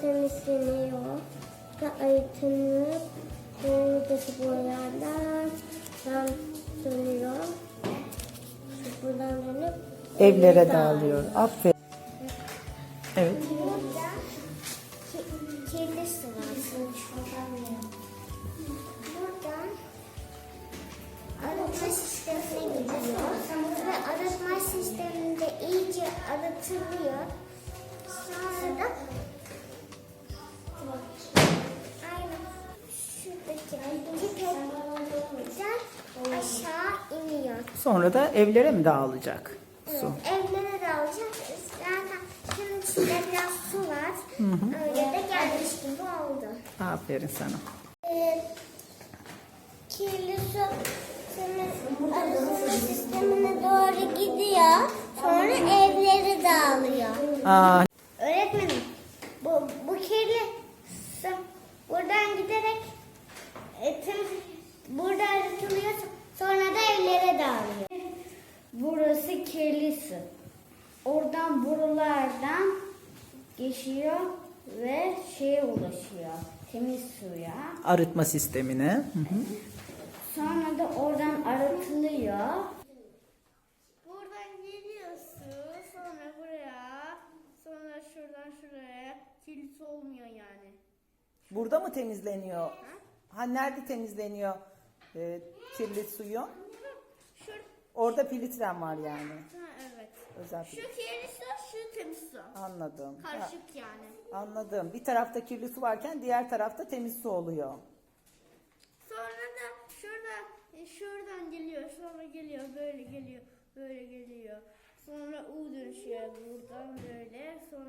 Temizleniyor. Ve arıtınıp buradaki boyalardan tam dönüyor. Buradan dönüp Evlere dağılıyor. Aferin. Evet. Kirli var. Şuradan Buradan arıtma sistemine gidiyor. Ve arıtma sisteminde iyice arıtılıyor. Sonra da aşağı iniyor. Sonra da evlere mi dağılacak Evet, su? evlere de alacak. Zaten şimdi içinde biraz su var. Öyle de gelmiş gibi oldu. Aferin sana. Ee, kirli su arıtma sistemine doğru gidiyor. Sonra evleri dağılıyor. Aa, Öğretmenim, bu, bu kirli su buradan giderek e, tüm- burada arıtılıyor. Sonra da evlere dağılıyor. Burası kirli su. Oradan borulardan geçiyor ve şeye ulaşıyor. Temiz suya. arıtma sistemine. Hı hı. Sonra da oradan arıtılıyor. Buradan geliyor su, sonra buraya, sonra şuradan şuraya. Kirli su olmuyor yani. Burada mı temizleniyor? Ha nerede temizleniyor e, kirli suyu? Şu, Orada filtren var yani. ha, evet. Özel Şu filtre. kirli su, şu temiz su. Anladım. Ha, Karışık yani. anladım. Bir tarafta kirli su varken diğer tarafta temiz su oluyor. Sonra da şuradan, e, şuradan geliyor, sonra geliyor, böyle geliyor, böyle geliyor. Sonra U dönüşüyor buradan böyle, sonra